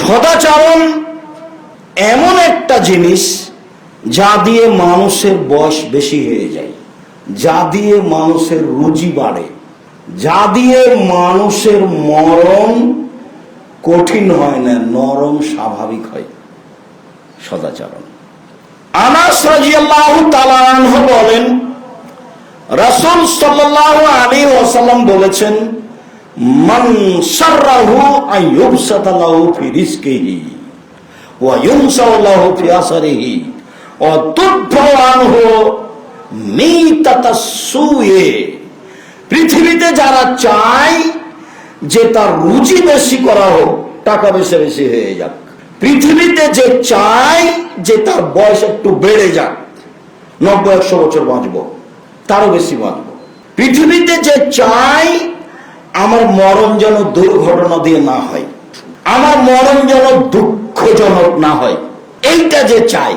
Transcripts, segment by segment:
সদাচরণ এমন একটা জিনিস যা দিয়ে মানুষের বয়স বেশি হয়ে যায়, যা দিয়ে মানুষের রুচি বাড়ে, যা দিয়ে মানুষের মরণ কঠিন হয় না, নরম স্বাভাবিক হয়। সদাচরণ। আনাস বলেন, রাসূল সাল্লাল্লাহু আলাইহি ওয়াসাল্লাম বলেছেন পৃথিবীতে যারা চায় যে তার রুচি বেশি করা হোক, টাকা বেশি বেশি হয়ে যাক। পৃথিবীতে যে চায় যে তার বয়স একটু বেড়ে যাক, নব্বই একশো বছর বাঁচব, তারও বেশি বাঁচব। পৃথিবীতে যে চায় আমার মরণ যেন দুর্ঘটনা দিয়ে না হয়, আমার মরণ যেন দুঃখজনক না হয়, এইটা যে চাই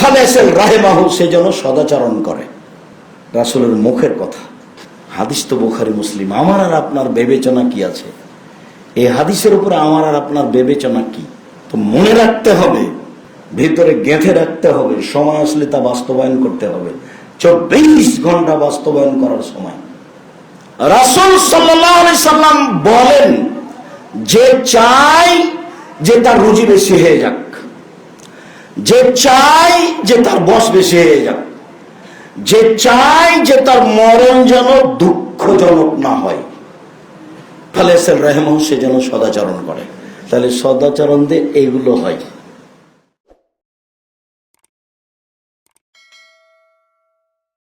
ফালেসেল রাহেমাহু সে যেন সদাচরণ করে। রাসুলের মুখের কথা, হাদিস তো বোখারি, মুসলিম। আমার আর আপনার বিবেচনা কি আছে? এই হাদিসের উপরে আমার আর আপনার বিবেচনা কি? তো মনে রাখতে হবে, ভিতরে গেঁথে রাখতে হবে, সময় আসলে তা বাস্তবায়ন করতে হবে। চব্বিশ ঘণ্টা বাস্তবায়ন করার সময়। রাসুল সাল্লাম বলেন, যে চাই যে তার রুজি বেশি হয়ে যাক, যে চাই যে তার বস বেশি হয়ে যাক, যে চাই যে তার মরণ যেন দুঃখজনক না হয়। ফালেসেল রহমান সে যেন সদাচরণ করে। তাহলে সদাচরণ দিয়ে এইগুলো হয়।